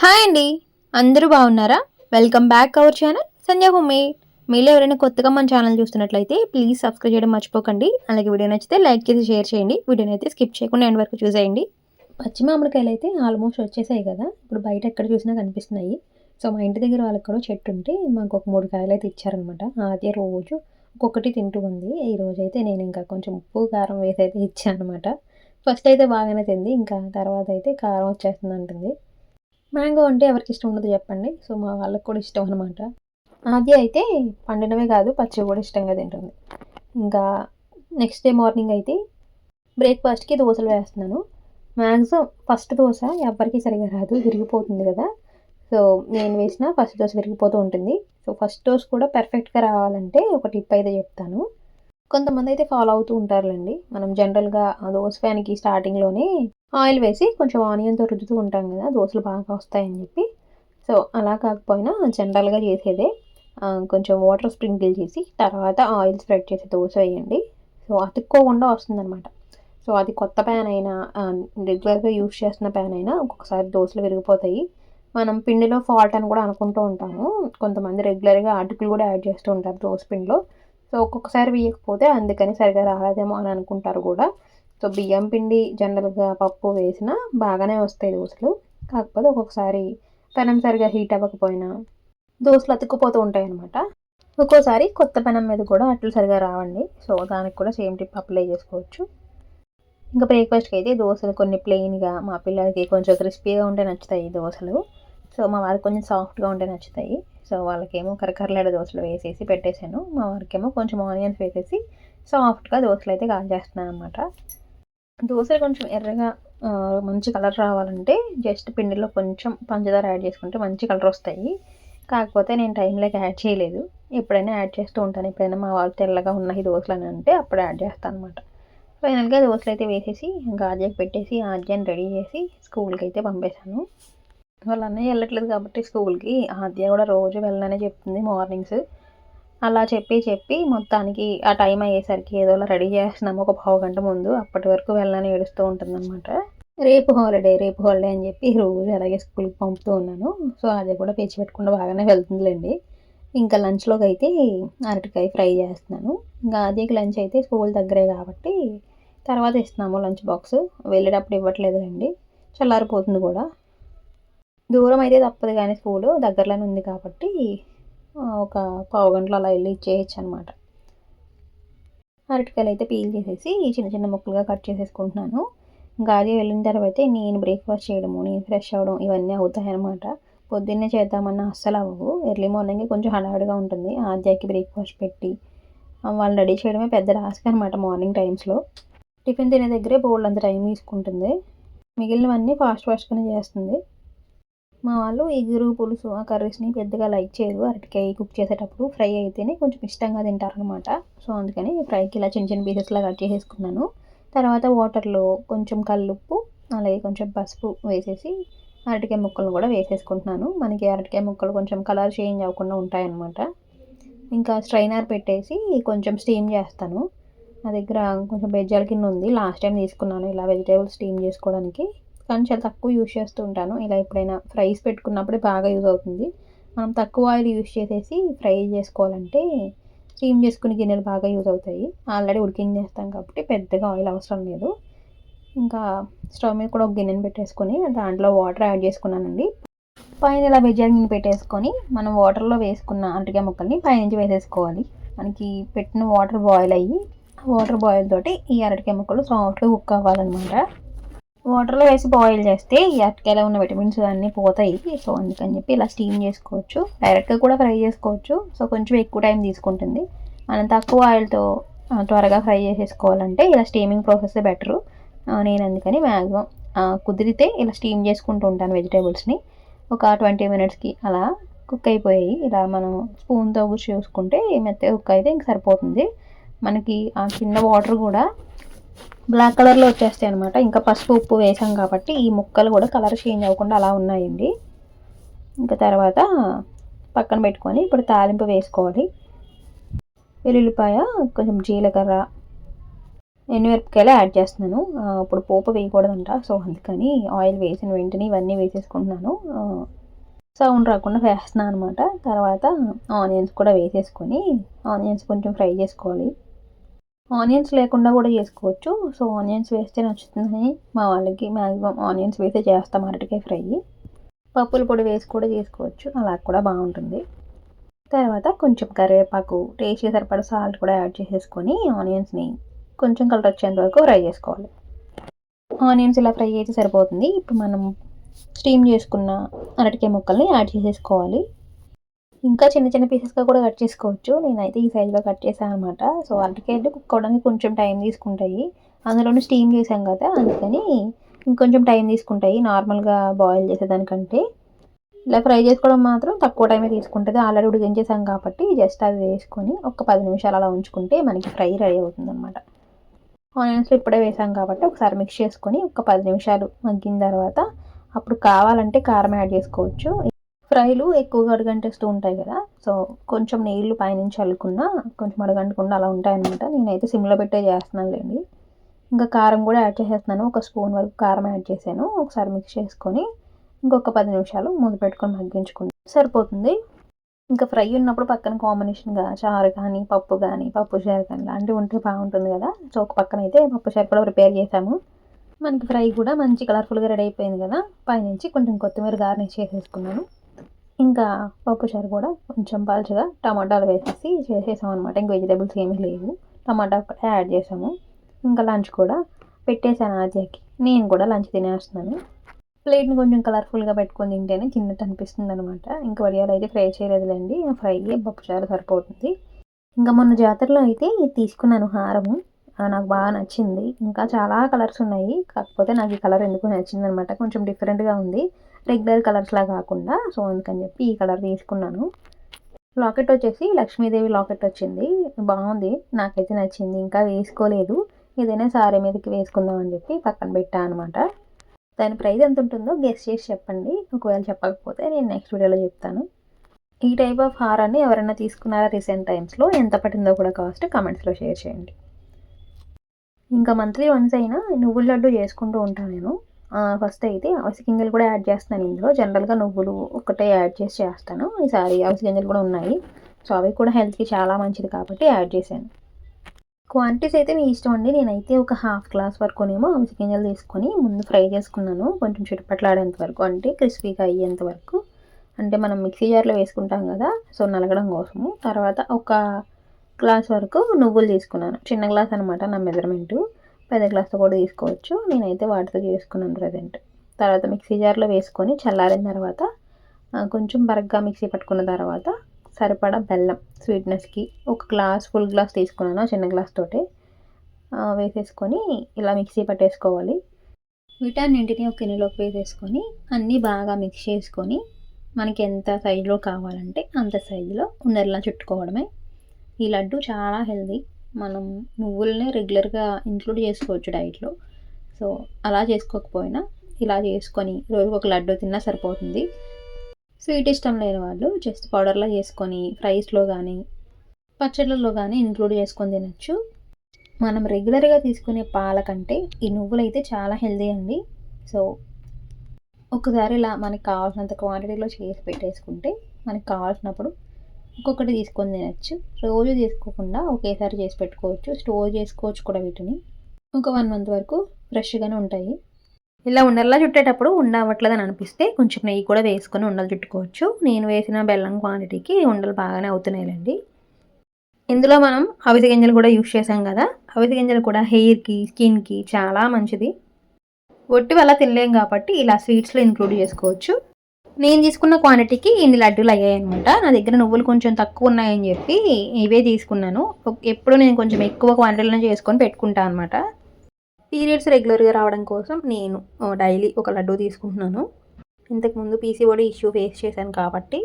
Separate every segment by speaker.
Speaker 1: Hi అండి. అందరూ బాగున్నారా? Welcome back our channel Sandhya హోమే మీలో ఎవరైనా కొత్తగా మన ఛానల్ చూస్తున్నట్లయితే ప్లీజ్ సబ్స్క్రైబ్ చేయడం మర్చిపోకండి. అలాగే వీడియో నచ్చితే లైక్ చేసి షేర్ చేయండి. వీడియోని అయితే స్కిప్ చేయకుండా ఎండ్ వరకు చూసేయండి. పచ్చి మామిడికాయలు అయితే ఆల్మోస్ట్ వచ్చేసాయి కదా. ఇప్పుడు బయట ఎక్కడ చూసినా కనిపిస్తున్నాయి. సో మా ఇంటి దగ్గర వాళ్ళకి కూడా చెట్టు ఉంటే మాకు ఒక మూడు కాయలు అయితే ఇచ్చారనమాట అదే రోజు ఒక్కొక్కటి తింటూ ఉంది. ఈ రోజు అయితే నేను ఇంకా కొంచెం ఉప్పు కారం వేసి అయితే ఇచ్చాను అనమాట ఫస్ట్ అయితే బాగానే తింది. ఇంకా తర్వాత అయితే కారం వచ్చేస్తుంది అంటుంది మ్యాంగో అంటే ఎవరికి ఇష్టం ఉండదు చెప్పండి. సో మా వాళ్ళకి కూడా ఇష్టం అనమాట అది అయితే పండినవే కాదు పచ్చి కూడా ఇష్టంగా తింటుంది. ఇంకా నెక్స్ట్ డే మార్నింగ్ అయితే బ్రేక్ఫాస్ట్కి దోశలు వేస్తున్నాను. మ్యాక్సిమం ఫస్ట్ దోశ ఎవరికి సరిగా రాదు విరిగిపోతుంది కదా. సో నేను వేసిన ఫస్ట్ దోశ విరిగిపోతూ ఉంటుంది. సో ఫస్ట్ దోశ కూడా పర్ఫెక్ట్గా రావాలంటే ఒక టిప్ అయితే చెప్తాను. కొంతమంది అయితే ఫాలో అవుతూ ఉంటారులేండి. మనం జనరల్గా ఆ దోశ ఫ్యాన్కి స్టార్టింగ్లోనే ఆయిల్ వేసి కొంచెం ఆనియన్తో రుద్దుతూ ఉంటాం కదా దోశలు బాగా వస్తాయని చెప్పి. సో అలా కాకపోయినా జనరల్గా చేసేదే కొంచెం వాటర్ స్ప్రింకిల్ చేసి తర్వాత ఆయిల్ స్ప్రెడ్ చేసి దోశ వేయండి. సో అతుక్కోకుండా వస్తుందన్నమాట. సో అది కొత్త ప్యాన్ అయినా రెగ్యులర్గా యూస్ చేస్తున్న ప్యాన్ అయినా ఒక్కొక్కసారి దోశలు విరిగిపోతాయి. మనం పిండిలో ఫాల్ట్ అని కూడా అనుకుంటూ ఉంటాము. కొంతమంది రెగ్యులర్గా అటుకులు కూడా యాడ్ చేస్తూ ఉంటారు దోశ పిండిలో. సో ఒక్కొక్కసారి వేయకపోతే అందుకని సరిగా రాలేదేమో అని అనుకుంటారు కూడా. సో బియ్యం పిండి జనరల్గా పప్పు వేసినా బాగానే వస్తాయి దోశలు. కాకపోతే ఒక్కొక్కసారి పెనం సరిగా హీట్ అవ్వకపోయినా దోశలు అతుక్కుపోతూ ఉంటాయి అనమాట ఒక్కోసారి కొత్త పెనం మీద కూడా అట్లు సరిగా రావండి. సో దానికి కూడా సేమ్ టిప్ అప్లై చేసుకోవచ్చు. ఇంకా బ్రేక్ఫాస్ట్కి అయితే దోశలు కొన్ని ప్లెయిన్గా మా పిల్లలకి కొంచెం క్రిస్పీగా ఉంటే నచ్చుతాయి ఈ దోశలు. సో మా వారికి కొంచెం సాఫ్ట్గా ఉంటే నచ్చుతాయి. సో వాళ్ళకేమో కరకరలాడ దోశలు వేసేసి పెట్టేశాను. మా వారికేమో కొంచెం ఆనియన్స్ వేసేసి సాఫ్ట్గా దోశలు అయితే కాల్ చేస్తున్నాను అనమాట దోశలు కొంచెం ఎర్రగా మంచి కలర్ రావాలంటే జస్ట్ పిండిలో కొంచెం పంచదార యాడ్ చేసుకుంటే మంచి కలర్ వస్తాయి. కాకపోతే నేను టైంలోకి యాడ్ చేయలేదు. ఎప్పుడైనా యాడ్ చేస్తూ ఉంటాను. ఎప్పుడైనా మా వాళ్ళు తెల్లగా ఉన్నాయి దోశలు అని అంటే అప్పుడు యాడ్ చేస్తాను అనమాట ఫైనల్గా దోశలు అయితే వేసేసి గాజాకి పెట్టేసి ఆర్జాన్ని రెడీ చేసి స్కూల్కి అయితే పంపేశాను. వాళ్ళ అన్నయ్య వెళ్ళట్లేదు కాబట్టి స్కూల్కి. ఆద్య కూడా రోజు వెళ్ళననే చెప్తుంది మార్నింగ్స్. అలా చెప్పి చెప్పి మొత్తానికి ఆ టైం అయ్యేసరికి ఏదోలా రెడీ చేస్తున్నాము ఒక పావు గంట ముందు. అప్పటి వరకు వెళ్ళని ఏడుస్తూ ఉంటుందన్నమాట. రేపు హాలిడే రేపు హాలిడే అని చెప్పి రోజు అలాగే స్కూల్కి పంపుతూ ఉన్నాను. సో అది కూడా పేచి పెట్టకుండా బాగానే వెళ్తుందిలేండి. ఇంకా లంచ్లోకి అయితే అరటికాయ ఫ్రై చేస్తున్నాను. ఇంకా అదికి లంచ్ అయితే స్కూల్ దగ్గరే కాబట్టి తర్వాత ఇస్తున్నాము లంచ్ బాక్స్. వెళ్ళేటప్పుడు ఇవ్వట్లేదులేండి. చల్లారిపోతుంది కూడా. దూరం అయితే తప్పదు కానీ స్కూలు దగ్గరలోనే ఉంది కాబట్టి ఒక పావు గంటలో అలా వెళ్ళి ఇచ్చేయచ్చు అనమాట అరటికాయలు అయితే పీల్ చేసేసి చిన్న చిన్న ముక్కలుగా కట్ చేసేసుకుంటున్నాను. ఇంకా అది వెళ్ళిన తర్వాత నేను బ్రేక్ఫాస్ట్ చేయడము నేను ఫ్రెష్ అవ్వడం ఇవన్నీ అవుతాయన్నమాట. పొద్దున్నే చేద్దామన్నా అస్సలు అవ్వవు. ఎర్లీ మార్నింగ్ కొంచెం హడావిడిగా ఉంటుంది. ఆద్యాకి బ్రేక్ఫాస్ట్ పెట్టి వాళ్ళు వాళ్ళని రెడీ చేయడమే పెద్ద టాస్క్ అనమాట మార్నింగ్ టైమ్స్లో. టిఫిన్ తినే దగ్గరే బోల్డ్ అంత టైం తీసుకుంటుంది. మిగిలినవన్నీ ఫాస్ట్ ఫాస్ట్గానే చేస్తుంది. మా వాళ్ళు ఎగురు పులుసు ఆ కర్రీస్ని పెద్దగా లైక్ చేయరు. అరటికాయ కుక్ చేసేటప్పుడు ఫ్రై అయితేనే కొంచెం ఇష్టంగా తింటారనమాట సో అందుకని ఫ్రైకి ఇలా చిన్న చిన్న పీసెస్లా కట్ చేసేసుకున్నాను. తర్వాత వాటర్లో కొంచెం కల్లుప్పు అలాగే కొంచెం పసుపు వేసేసి అరటికాయ ముక్కలు కూడా వేసేసుకుంటున్నాను. మనకి అరటికాయ ముక్కలు కొంచెం కలర్ చేంజ్ అవ్వకుండా ఉంటాయన్నమాట. ఇంకా స్ట్రైనర్ పెట్టేసి కొంచెం స్టీమ్ చేస్తాను. నా దగ్గర కొంచెం బెజ్జాల కింద ఉంది. లాస్ట్ టైం తీసుకున్నాను. ఇలా వెజిటేబుల్స్ స్టీమ్ చేసుకోవడానికి. కానీ చాలా తక్కువ యూస్ చేస్తూ ఉంటాను. ఇలా ఎప్పుడైనా ఫ్రైస్ పెట్టుకున్నప్పుడే బాగా యూజ్ అవుతుంది. మనం తక్కువ ఆయిల్ యూస్ చేసేసి ఫ్రై చేసుకోవాలంటే స్టీమ్ చేసుకునే గిన్నెలు బాగా యూజ్ అవుతాయి. ఆల్రెడీ ఉడికింగ్ చేస్తాం కాబట్టి పెద్దగా ఆయిల్ అవసరం లేదు. ఇంకా స్టవ్ మీద కూడా ఒక గిన్నెని పెట్టేసుకొని దాంట్లో వాటర్ యాడ్ చేసుకున్నానండి. పైన ఇలా వెజ్జాల గిన్నె పెట్టేసుకొని మనం వాటర్లో వేసుకున్న అరటికాయ ముక్కల్ని పైనుంచి వేసేసుకోవాలి. మనకి పెట్టిన వాటర్ బాయిల్ అయ్యి వాటర్ బాయిల్ తోటి ఈ అరటికాయ ముక్కలు సాఫ్ట్గా కుక్ అవ్వాలన్నమాట. వాటర్లో వేసి బాయిల్ చేస్తే ఈ అరటికాయలో ఉన్న విటమిన్స్ అన్నీ పోతాయి. సో అందుకని చెప్పి ఇలా స్టీమ్ చేసుకోవచ్చు. డైరెక్ట్గా కూడా ఫ్రై చేసుకోవచ్చు. సో కొంచెం ఎక్కువ టైం తీసుకుంటుంది. మనం తక్కువ ఆయిల్తో త్వరగా ఫ్రై చేసేసుకోవాలంటే ఇలా స్టీమింగ్ ప్రాసెస్ బెటరు. నేను అందుకని మ్యాక్సిమం కుదిరితే ఇలా స్టీమ్ చేసుకుంటూ ఉంటాను వెజిటేబుల్స్ని. ఒక ట్వంటీ మినిట్స్కి అలా కుక్ అయిపోయాయి. ఇలా మనం స్పూన్తో చూసుకుంటే మెత్తగా కుక్ అయితే ఇంక సరిపోతుంది. మనకి ఆ చిన్న వాటర్ కూడా బ్లాక్ కలర్లో వచ్చేస్తాయి అనమాట ఇంకా పసుపు ఉప్పు వేసాం కాబట్టి ఈ ముక్కలు కూడా కలర్ చేంజ్ అవ్వకుండా అలా ఉన్నాయండి. ఇంకా తర్వాత పక్కన పెట్టుకొని ఇప్పుడు తాలింపు వేసుకోవాలి. వెల్లుల్లిపాయ కొంచెం జీలకర్ర ఎండుమిరపకాయలు యాడ్ చేస్తున్నాను. ఇప్పుడు పోపు వేయకూడదంట సో అందుకని ఆయిల్ వేసిన వెంటనే ఇవన్నీ వేసేసుకుంటున్నాను. సౌండ్ రాకుండా వేస్తున్నాను అనమాట తర్వాత ఆనియన్స్ కూడా వేసేసుకొని ఆనియన్స్ కొంచెం ఫ్రై చేసుకోవాలి. ఆనియన్స్ లేకుండా కూడా చేసుకోవచ్చు. సో ఆనియన్స్ వేస్తే నచ్చుతుందని మా వాళ్ళకి మ్యాక్సిమం ఆనియన్స్ వేస్తే చేస్తాం అరటికాయ ఫ్రై. పప్పుల పొడి వేసి కూడా చేసుకోవచ్చు. అలా కూడా బాగుంటుంది. తర్వాత కొంచెం కరివేపాకు టేస్ట్కి సరిపడా సాల్ట్ కూడా యాడ్ చేసేసుకొని ఆనియన్స్ని కొంచెం కలర్ వచ్చేంత వరకు ఫ్రై చేసుకోవాలి. ఆనియన్స్ ఇలా ఫ్రై అయితే సరిపోతుంది. ఇప్పుడు మనం స్టీమ్ చేసుకున్న అరటికాయ ముక్కల్ని యాడ్ చేసేసుకోవాలి. ఇంకా చిన్న చిన్న పీసెస్గా కూడా కట్ చేసుకోవచ్చు. నేనైతే ఈ సైజులో కట్ చేశాను అనమాట సో అరటికాయలు కుక్ అవ్వడానికి కొంచెం టైం తీసుకుంటాయి. అందులోనూ స్టీమ్ చేసాం కదా అందుకని ఇంకొంచెం టైం తీసుకుంటాయి. నార్మల్గా బాయిల్ చేసేదానికంటే. ఇలా ఫ్రై చేసుకోవడం మాత్రం తక్కువ టైమే తీసుకుంటుంది. ఆల్రెడీ ఉడికించేసాం కాబట్టి జస్ట్ అవి వేసుకొని ఒక పది నిమిషాలు అలా ఉంచుకుంటే మనకి ఫ్రై రెడీ అవుతుంది అనమాట ఆనియన్స్ ఇప్పుడే వేసాం కాబట్టి ఒకసారి మిక్స్ చేసుకొని ఒక పది నిమిషాలు మగ్గిన తర్వాత అప్పుడు కావాలంటే కారం యాడ్ చేసుకోవచ్చు. ఫ్రైలు ఎక్కువగా అడుగంటేస్తూ ఉంటాయి కదా. సో కొంచెం నీళ్ళు పైనుంచి అల్లుకున్నా కొంచెం అడగంటకుండా అలా ఉంటాయన్నమాట. నేనైతే సిమ్లో పెట్టే చేస్తున్నాను లేండి ఇంకా కారం కూడా యాడ్ చేసేస్తున్నాను. ఒక స్పూన్ వరకు కారం యాడ్ చేశాను. ఒకసారి మిక్స్ చేసుకొని ఇంకొక పది నిమిషాలు ముందు పెట్టుకొని మగ్గించుకుంటే సరిపోతుంది. ఇంకా ఫ్రై ఉన్నప్పుడు పక్కన కాంబినేషన్గా చారు కానీ పప్పు కానీ పప్పు చారు కానీ లాంటివి ఉంటే బాగుంటుంది కదా. సో ఒక పక్కన అయితే పప్పు చారు కూడా ప్రిపేర్ చేసాము మనకి ఫ్రై కూడా మంచి కలర్ఫుల్గా రెడీ అయిపోయింది కదా. పైనుంచి కొంచెం కొత్తిమీర గార్నిష్ చేసేసుకున్నాను. ఇంకా పప్పుచారు కూడా కొంచెం పలుచగా టమాటాలు వేసేసి చేసేసాం అనమాట ఇంక వెజిటేబుల్స్ ఏమీ లేవు. టమాటా ఒకటే యాడ్ చేసాము. ఇంకా లంచ్ కూడా పెట్టేశాను ఆద్యకి. నేను కూడా లంచ్ తినేస్తున్నాను. ప్లేట్ని కొంచెం కలర్ఫుల్గా పెట్టుకొని తింటేనే చిన్నట్టు అనిపిస్తుంది అనమాట ఇంకా వడియాలు అయితే ఫ్రై చేయలేదులేండి. ఫ్రై పప్పుచారు సరిపోతుంది. ఇంకా మొన్న జాతరలో అయితే ఇది తీసుకున్నాను హారము. నాకు బాగా నచ్చింది. ఇంకా చాలా కలర్స్ ఉన్నాయి. కాకపోతే నాకు ఈ కలర్ ఎందుకు నచ్చింది అనమాట కొంచెం డిఫరెంట్గా ఉంది. రెగ్యులర్ కలర్స్లా కాకుండా సో అందుకని చెప్పి ఈ కలర్ తీసుకున్నాను. లాకెట్ వచ్చేసి లక్ష్మీదేవి లాకెట్ వచ్చింది. బాగుంది. నాకైతే నచ్చింది. ఇంకా వేసుకోలేదు. ఏదైనా సారీ మీదకి వేసుకుందాం అని చెప్పి పక్కన పెట్టా అనమాట దాని ప్రైస్ ఎంత ఉంటుందో గెస్ చేసి చెప్పండి. ఒకవేళ చెప్పకపోతే నేను నెక్స్ట్ వీడియోలో చెప్తాను. ఈ టైప్ ఆఫ్ హారాన్ని ఎవరైనా తీసుకున్నారా రీసెంట్ టైమ్స్లో ఎంత పట్టిందో కూడా కాస్ట్ కమెంట్స్లో షేర్ చేయండి. ఇంకా మంత్లీ వన్స్ అయినా నువ్వుల లడ్డు చేసుకుంటూ ఉంటాను నేను. ఫస్ట్ అయితే అవిసి గింజలు కూడా యాడ్ చేస్తాను ఇందులో. జనరల్గా నువ్వులు ఒకటే యాడ్ చేసి చేస్తాను. ఈసారి అవిసి గింజలు కూడా ఉన్నాయి. సో అవి కూడా హెల్త్కి చాలా మంచిది కాబట్టి యాడ్ చేశాను. క్వాంటిటీస్ అయితే మీ ఇష్టం అండి. నేనైతే ఒక హాఫ్ గ్లాస్ వరకునేమో అవిసి గింజలు తీసుకొని ముందు ఫ్రై చేసుకున్నాను. కొంచెం చుట్టుపట్లాడేంత వరకు అంటే క్రిస్పీగా అయ్యేంత వరకు. అంటే మనం మిక్సీ జార్లో వేసుకుంటాం కదా సో నలగడం కోసము. తర్వాత ఒక గ్లాస్ వరకు నువ్వులు తీసుకున్నాను. చిన్న గ్లాస్ అనమాట నా మెజర్మెంటు పెద్ద గ్లాస్తో కూడా తీసుకోవచ్చు. నేనైతే వాటితో చేసుకున్నాను ప్రజెంట్ తర్వాత మిక్సీ జార్లో వేసుకొని చల్లారిన తర్వాత కొంచెం బరగ్గా మిక్సీ పట్టుకున్న తర్వాత సరిపడా బెల్లం స్వీట్నెస్కి ఒక గ్లాస్ ఫుల్ గ్లాస్ తీసుకున్నాను ఆ చిన్న గ్లాస్ తోటి. వేసేసుకొని ఇలా మిక్సీ పట్టేసుకోవాలి. వీటన్నింటిని ఒక గిన్నెలోకి వేసేసుకొని అన్నీ బాగా మిక్స్ చేసుకొని మనకి ఎంత సైజులో కావాలంటే అంత సైజులో ఉండేలా చుట్టుకోవడమే. ఈ లడ్డు చాలా హెల్దీ మనం నువ్వుల్ని రెగ్యులర్గా ఇంక్లూడ్ చేసుకోవచ్చు డైట్లో. సో అలా చేసుకోకపోయినా ఇలా చేసుకొని రోజు ఒక లడ్డు తిన్నా సరిపోతుంది. స్వీట్ ఇష్టం లేని వాళ్ళు జస్ట్ పౌడర్లో చేసుకొని ఫ్రైస్లో కానీ పచ్చళ్ళలో కానీ ఇంక్లూడ్ చేసుకొని తినచ్చు. మనం రెగ్యులర్గా తీసుకునే పాల కంటే ఈ నువ్వులు అయితే చాలా హెల్దీ అండి. సో ఒకసారి ఇలా మనకి కావాల్సినంత క్వాంటిటీలో చేసి పెట్టేసుకుంటే మనకి కావాల్సినప్పుడు ఒక్కొక్కటి తీసుకొని తినచ్చు. రోజు తీసుకోకుండా ఒకేసారి చేసి పెట్టుకోవచ్చు. స్టోర్ చేసుకోవచ్చు కూడా వీటిని. ఒక వన్ మంత్ వరకు ఫ్రెష్గానే ఉంటాయి. ఇలా ఉండల్లా చుట్టేటప్పుడు ఉండవట్లేదని అనిపిస్తే కొంచెం నెయ్యి కూడా వేసుకొని ఉండలు చుట్టుకోవచ్చు. నేను వేసిన బెల్లం క్వాంటిటీకి ఉండలు బాగానే అవుతున్నాయిలేండి. ఇందులో మనం అవిసె గింజలు కూడా యూస్ చేసాం కదా. అవిసె గింజలు కూడా హెయిర్కి స్కిన్కి చాలా మంచిది. ఒట్టి వల్ల తినలేం కాబట్టి ఇలా స్వీట్స్లో ఇంక్లూడ్ చేసుకోవచ్చు. నేను తీసుకున్న క్వాంటిటీకి ఇన్ని లడ్డూలు అయ్యాయి అనమాట నా దగ్గర నువ్వులు కొంచెం తక్కువ ఉన్నాయని చెప్పి ఇవే తీసుకున్నాను. ఎప్పుడు నేను కొంచెం ఎక్కువ క్వాంటిటీలో చేసుకొని పెట్టుకుంటాను అనమాట పీరియడ్స్ రెగ్యులర్గా రావడం కోసం నేను డైలీ ఒక లడ్డు తీసుకుంటున్నాను. ఇంతకుముందు పీసీఓడి ఇష్యూ ఫేస్ చేశాను కాబట్టి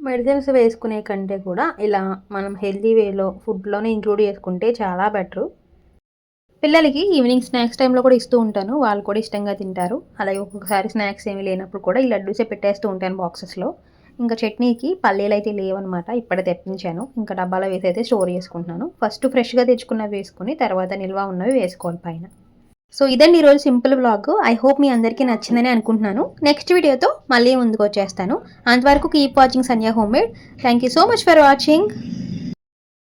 Speaker 1: మెడిసిన్స్ వేసుకునే కంటే కూడా ఇలా మనం హెల్తీ వేలో ఫుడ్లోనే ఇంక్లూడ్ చేసుకుంటే చాలా బెటరు పిల్లలకి ఈవినింగ్ స్నాక్స్ టైంలో కూడా ఇస్తూ ఉంటాను. వాళ్ళు కూడా ఇష్టంగా తింటారు. అలాగే ఒక్కొక్కసారి స్నాక్స్ ఏమి లేనప్పుడు కూడా ఈ లడ్డూసే పెట్టేస్తూ ఉంటాను బాక్సెస్లో. ఇంకా చట్నీకి పల్లీలు అయితే లేవన్నమాట ఇప్పుడే తెప్పించాను. ఇంకా డబ్బాలో వేసి అయితే స్టోర్ చేసుకుంటున్నాను. ఫస్ట్ ఫ్రెష్గా తెచ్చుకున్నవి వేసుకుని తర్వాత నిల్వ ఉన్నవి వేసుకోవాలి పైన. సో ఇదండి ఈరోజు సింపుల్ వ్లాగ్ ఐ హోప్ మీ అందరికీ నచ్చిందని అనుకుంటున్నాను. నెక్స్ట్ వీడియోతో మళ్ళీ ముందుకు వచ్చేస్తాను. అంతవరకు keep watching Sandhya home made. Thank you so much for watching.